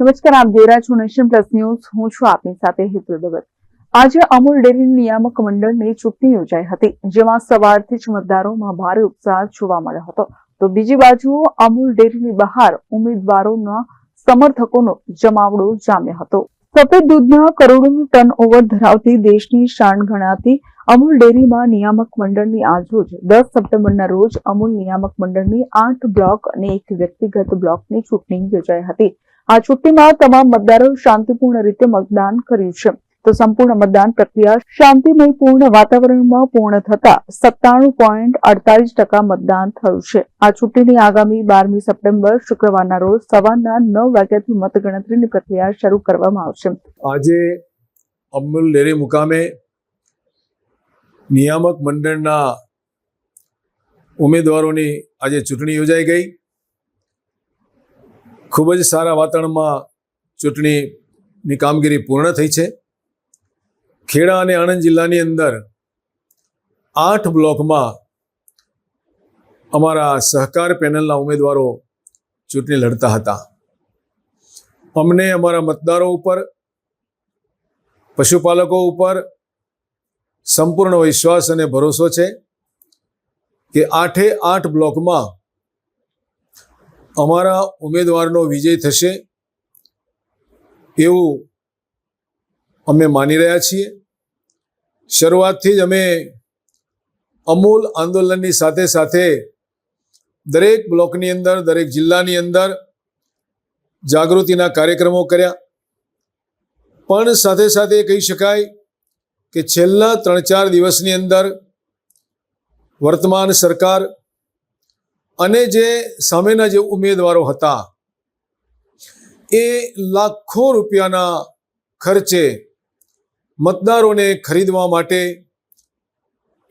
નમસ્કાર, આપ જોઈ રહ્યા છો નેશન પ્લસ ન્યૂઝ. હું છું આપની સાથે હેતુ દગત આજે અમૂલ ડેરી નિયામક મંડળની ચૂંટણી યોજાઈ હતી, જેમાં સવારથી જ મતદારોમાં ભારે ઉત્સાહ જોવા મળ્યો હતો. તો બીજી બાજુ, અમૂલ ડેરીની બહાર ઉમેદવારોના સમર્થકોનો જમાવડો જામ્યો હતો. સફેદ દૂધના કરોડોનું ટર્ન ઓવર ધરાવતી દેશની શાન ગણાતી અમૂલ ડેરીમાં નિયામક મંડળની આજરોજ દસ સપ્ટેમ્બરના રોજ અમૂલ નિયામક મંડળની આઠ બ્લોક અને એક વ્યક્તિગત બ્લોકની ચૂંટણી યોજાઈ હતી. આ ચૂંટણીમાં તમામ મતદારોએ શાંતિપૂર્ણ રીતે મતદાન કર્યું છે. તો સંપૂર્ણ મતદાન પ્રક્રિયા શાંતિમય પૂર્ણ વાતાવરણમાં પૂર્ણ થતા સત્તાણું પોઈન્ટ અડતાલીસ ટકા મતદાન થયું છે. આ ચૂંટણીની આગામી બારમી સપ્ટેમ્બર શુક્રવારના રોજ સવારના નવ વાગ્યાથી મતગણતરીની પ્રક્રિયા શરૂ કરવામાં આવશે. આજે અમૂલ ડેરી મુકામે નિયામક મંડળના ઉમેદવારોની આજે ચૂંટણી યોજાઈ ગઈ. ખૂબ જ સારા વાતાવરણમાં ચૂંટણીની કામગીરી પૂર્ણ થઈ છે. ખેડા અને આણંદ જિલ્લાની અંદર આઠ બ્લોકમાં અમારા સહકાર પેનલના ઉમેદવારો ચૂંટણી લડતા હતા. અમને અમારા મતદારો ઉપર, પશુપાલકો ઉપર સંપૂર્ણ વિશ્વાસ અને ભરોસો છે કે આઠે આઠ બ્લોકમાં અમારા ઉમેદવારનો વિજય થશે એવું અમે માની રહ્યા છીએ. શરૂઆતથી જ અમે અમૂલ આંદોલનની સાથે સાથે દરેક બ્લોકની અંદર, દરેક જિલ્લાની અંદર જાગૃતિના કાર્યક્રમો કર્યા. પણ સાથે સાથે કહી શકાય કે છેલ્લા ત્રણ ચાર દિવસની અંદર વર્તમાન સરકાર અને જે સામેના જે ઉમેદવારો હતા, એ લાખો રૂપિયાના ખર્ચે મતદારોને ખરીદવા માટે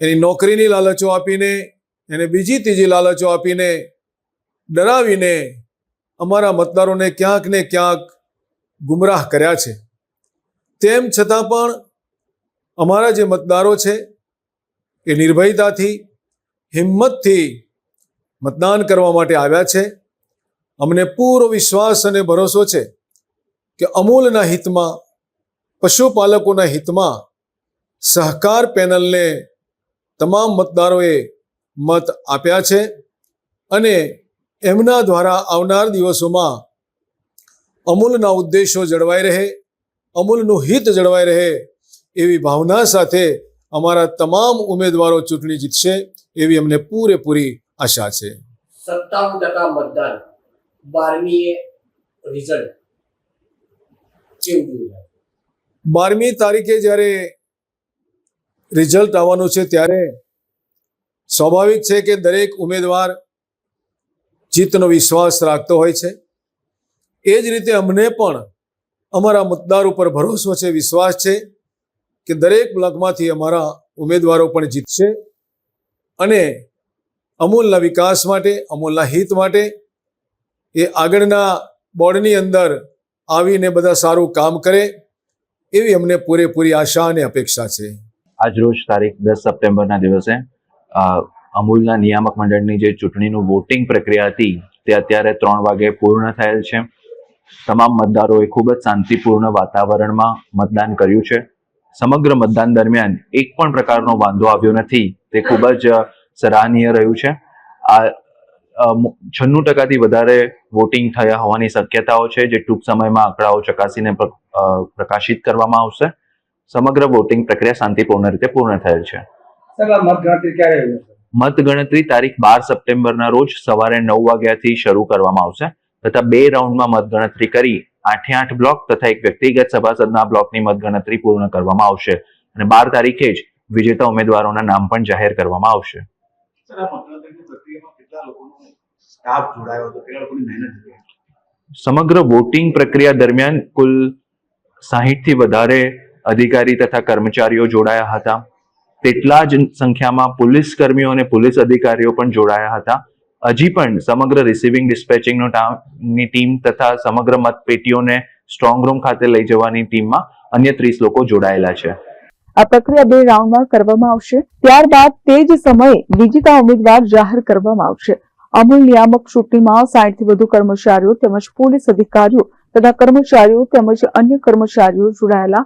એની નોકરીની લાલચો આપીને, એને બીજી ત્રીજી લાલચો આપીને ડરાવીને અમારા મતદારોને ક્યાંક ને ક્યાંક ગુમરાહ કર્યા છે. તેમ છતાં પણ અમારા જે મતદારો છે, એ નિર્ભયતાથી, હિંમતથી મતદાન કરવા માટે આવ્યા છે. અમને પૂરો વિશ્વાસ અને ભરોસો છે કે અમૂલના હિતમાં, પશુપાલકોના હિતમાં સહકાર પેનલને તમામ મતદારોએ મત આપ્યા છે અને એમના દ્વારા આવનાર દિવસોમાં અમૂલના ઉદ્દેશો જળવાઈ રહે, અમૂલનું હિત જળવાઈ રહે એવી ભાવના સાથે અમારા તમામ ઉમેદવારો ચૂંટણી જીતશે એવી અમને પૂરેપૂરી આશા છે. સત્તાવન ટકા મતદાન. બારમી રિઝલ્ટ કેવું બારમી તારીખે જ્યારે રિઝલ્ટ આવવાનું છે ત્યારે સ્વાભાવિક છે કે દરેક ઉમેદવાર જીતનો વિશ્વાસ રાખતો હોય છે. એ જ રીતે અમને પણ અમારા મતદાર ઉપર ભરોસો છે વિશ્વાસ છે કે દરેક બ્લોકમાંથી અમારા ઉમેદવારો પણ જીતશે. અને અમૂલના વિકાસ માટે, અમૂલના હિત માટે, એ આગળના બોર્ડની અંદર આવીને બધા સારું કામ કરે, એવી અમને પૂરેપૂરી આશા અને અપેક્ષા છે. આજ રોજ તારીખ દસ સપ્ટેમ્બરના દિવસે અમૂલના નિયામક મંડળની જે ચૂંટણીનું વોટિંગ પ્રક્રિયા હતી, તે અત્યારે ત્રણ વાગે પૂર્ણ થયેલ છે. તમામ મતદારોએ ખૂબ જ શાંતિપૂર્ણ વાતાવરણમાં મતદાન કર્યું છે. સમગ્ર મતદાન દરમિયાન એક પણ પ્રકારનો વાંધો આવ્યો નથી. તે ખૂબ જ સરાહનીય રહ્યું છે. આ છન્નું ટકાથી વધારે વોટિંગ થયા હોવાની શક્યતાઓ છે જે ટૂંક સમયમાં આંકડાઓ ચકાસીને પ્રકાશિત કરવામાં આવશે. સમગ્ર વોટિંગ પ્રક્રિયા શાંતિપૂર્ણ રીતે પૂર્ણ થયેલ છે. મતગણતરી ક્યારે મતગણતરી તારીખ બાર સપ્ટેમ્બરના રોજ સવારે નવ વાગ્યાથી શરૂ કરવામાં આવશે તથા બે રાઉન્ડમાં મતગણતરી કરી આઠે આઠ બ્લોક તથા એક વ્યક્તિગત સભાસદના બ્લોકની મતગણતરી પૂર્ણ કરવામાં આવશે અને બાર તારીખે જ વિજેતા ઉમેદવારોના નામ પણ જાહેર કરવામાં આવશે. સમગ્ર વોટિંગ પ્રક્રિયા દરમિયાન કુલ સાહીઠથી વધારે અધિકારી તથા કર્મચારીઓ જોડાયા હતા. તેટલા જ સંખ્યામાં પોલીસ કર્મીઓ અને પોલીસ અધિકારીઓ પણ જોડાયા હતા. હજી પણ સમગ્ર રિસીવિંગ ડિસ્પેચિંગનો ની ટીમ તથા સમગ્ર મતપેટીઓને સ્ટ્રોંગ રૂમ ખાતે લઈ જવાની ટીમમાં અન્ય ત્રીસ લોકો જોડાયેલા છે. આ પ્રક્રિયા બે રાઉન્ડમાં કરવામાં આવશે. ત્યારબાદ તે જ સમયે વિજેતા ઉમેદવાર જાહેર કરવામાં આવશે. અમૂલ નિયામક ચૂંટણીમાં સાઠથી વધુ કર્મચારીઓ તેમજ પોલીસ અધિકારીઓ તથા કર્મચારીઓ તેમજ અન્ય કર્મચારીઓ જોડાયેલા.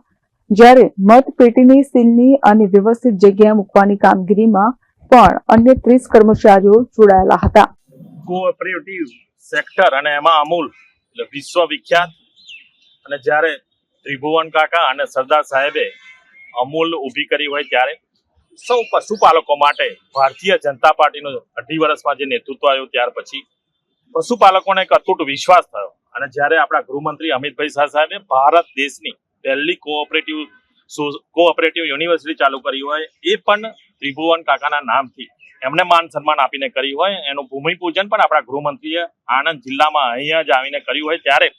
જ્યારે મતપેટીની, સીલની અને વ્યવસ્થિત જગ્યાએ મૂકવાની કામગીરીમાં પણ અન્ય ત્રીસ કર્મચારીઓ જોડાયેલા હતા. કોઓપરેટિવ સેક્ટર અને એમાં અમૂલ, એટલે વિશ્વવિખ્યાત. અને જ્યારે ત્રિભુવન કાકા અને સરદાર સાહેબે અમૂલ ઊભી કરી હોય ત્યારે સૌ પશુપાલકો માટે ભારતીય જનતા પાર્ટીનો અઢી વર્ષમાં જે નેતૃત્વ આવ્યું ત્યાર પછી પશુપાલકોને એક અતૂટ વિશ્વાસ થયો. અને જ્યારે આપણા ગૃહમંત્રી અમિતભાઈ શાહ સાહેબે ભારત દેશની પહેલી કોઓપરેટિવ કોઓપરેટિવ યુનિવર્સિટી ચાલુ કરી હોય, એ પણ ત્રિભુવન કાકાના નામથી એમને માન સન્માન આપીને કરી હોય, એનું ભૂમિપૂજન પણ આપણા ગૃહમંત્રીએ આણંદ જિલ્લામાં અહીંયા જ આવીને કર્યું હોય ત્યારે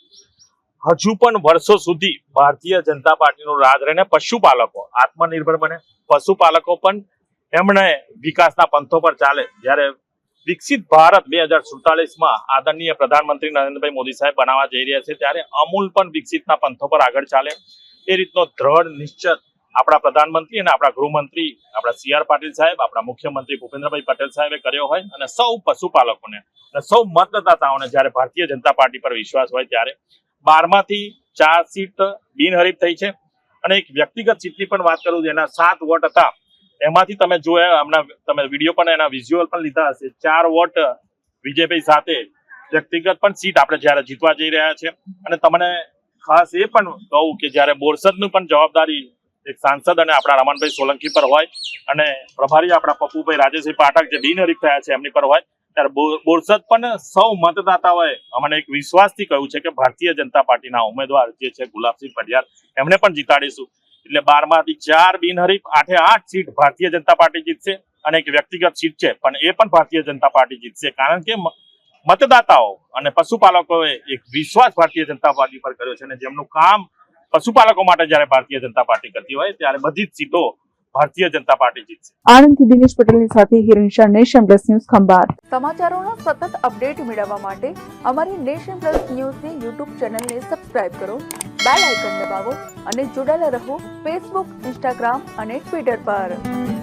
હજુ પણ વર્ષો સુધી ભારતીય જનતા પાર્ટીનો રાજ રહીને પશુપાલકો, આત્મનિર્ભર બને. પશુપાલકો પણ એમણે વિકાસના પંથો પર ચાલે. જ્યારે વિકસિત ભારત બે હજાર સુડતાલીસમાં આદરણીય પ્રધાનમંત્રી નરેન્દ્રભાઈ મોદી સાહેબ બનાવવા જઈ રહ્યા છે, ત્યારે અમૂલ પણ વિકસિતના પંથો પર આગળ ચાલે. એ રીતનો દ્રઢ નિશ્ચય આપણા પ્રધાનમંત્રી અને આપણા ગૃહમંત્રી, આપણા સી આર પાટીલ સાહેબ, આપણા મુખ્યમંત્રી ભૂપેન્દ્રભાઈ પટેલ સાહેબે કર્યો હોય અને સૌ પશુપાલકોને અને સૌ મતદાતાઓને જ્યારે ભારતીય જનતા પાર્ટી પર વિશ્વાસ હોય ત્યારે બારમાંથી ચાર સીટ બિનહરીફ થઈ છે. અને એક વ્યક્તિગત સીટની પણ વાત કરું, જેના સાત વોટ હતા, એમાંથી તમે જોયા, હમણાં તમે વીડિયો પણ એના વિઝ્યુઅલ પણ લીધા હશે. ચાર વોટ વિજયભાઈ સાથે વ્યક્તિગત પણ સીટ આપણે જ્યારે જીતવા જઈ રહ્યા છે. અને તમને ખાસ એ પણ કહું કે જ્યારે બોરસદનું પણ જવાબદારી એક સાંસદ અને આપણા રમણભાઈ સોલંકી પર હોય, અને પ્રભારી આપણા પપ્પુભાઈ રાજેશભાઈ પાઠક જે બિનહરીફ થયા છે, એમની પર હોય ત્યારે બોરસદ પણ સૌ મતદાતાઓએ અમને એક વિશ્વાસથી કહ્યું છે કે ભારતીય જનતા પાર્ટીના ઉમેદવાર જે છે ગુલાબસિંહ પઢિયાર એમને પણ જીતાડીશું. એટલે બારમાંથી ચાર બિનહરીફ, આઠે આઠ સીટ ભારતીય જનતા પાર્ટી જીતશે અને એક વ્યક્તિગત સીટ છે, પણ એ પણ ભારતીય જનતા પાર્ટી જીતશે. કારણ કે મતદાતાઓ અને પશુપાલકોએ એક વિશ્વાસ ભારતીય જનતા પાર્ટી પર કર્યો છે અને જેમનું કામ પશુપાલકો માટે જ્યારે ભારતીય જનતા પાર્ટી કરતી હોય, ત્યારે બધી જ સીટો ભારતીય જનતા પાર્ટી જીતશે. આણંદથી દિનેશ પટેલની સાથે Hiran Shah nation plus news Khambhat. સમાચારોના સતત અપડેટ મેળવવા માટે અમારી નેશન પ્લસ ન્યૂઝની યુટ્યુબ ચેનલને સબસ્ક્રાઇબ કરો બેલ આઇકન દબાવો અને જોડાયેલા રહો ફેસબુક ઇન્સ્ટાગ્રામ અને ટ્વિટર પર.